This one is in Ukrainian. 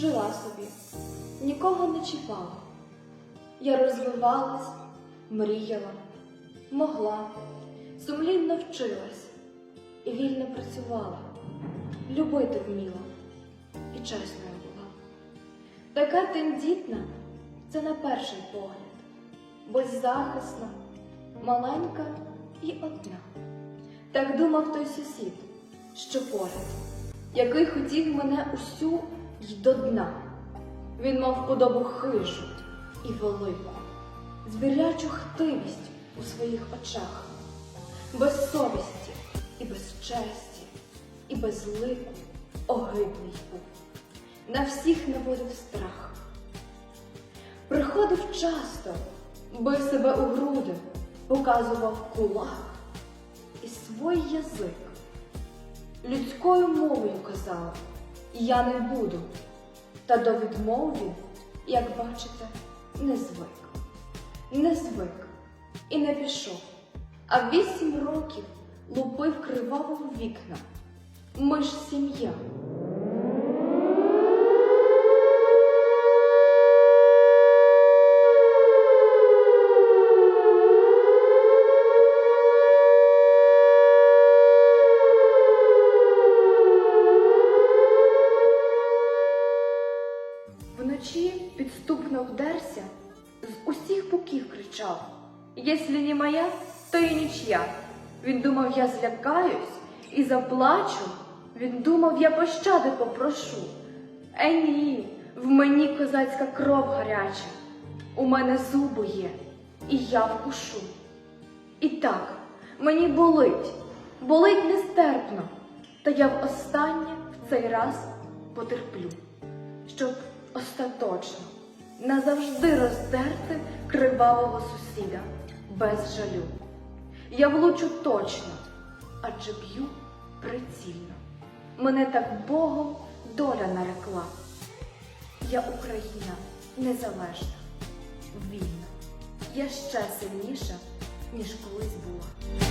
жила собі, нікого не чіпала. Я розвивалась, мріяла, могла, сумлінно вчилась і вільно працювала, любити вміла і чесною була. Така тендітна це на перший погляд, беззахисна, маленька і одна. Так думав той сусід, що поряд, який хотів мене усю й до дна. Він мав подобу хижу і велику, звірячу хтивість у своїх очах, без совісті і без честі, і без лику огиблий був. На всіх наводив страх. Приходив часто, бив себе у груди, показував кулак і свій язик. Людською мовою казав, я не буду, та до відмови, як бачите, не звик. Не звик і не пішов, а вісім років лупив криваво вікна. Ми ж сім'я. Вночі підступно вдерся, з усіх боків кричав: Єслі не моя, то і нічия. Він думав, я злякаюсь і заплачу. Він думав, я пощади попрошу. Е, ні, в мені козацька кров гаряча, у мене зуби є, і я вкушу. І так, мені болить, болить нестерпно, та я в останнє в цей раз потерплю, щоб остаточно назавжди роздерти кривавого сусіда без жалю. Я влучу точно, адже б'ю прицільно. Мене так Богом доля нарекла. Я Україна незалежна, вільна. Я ще сильніша, ніж колись була.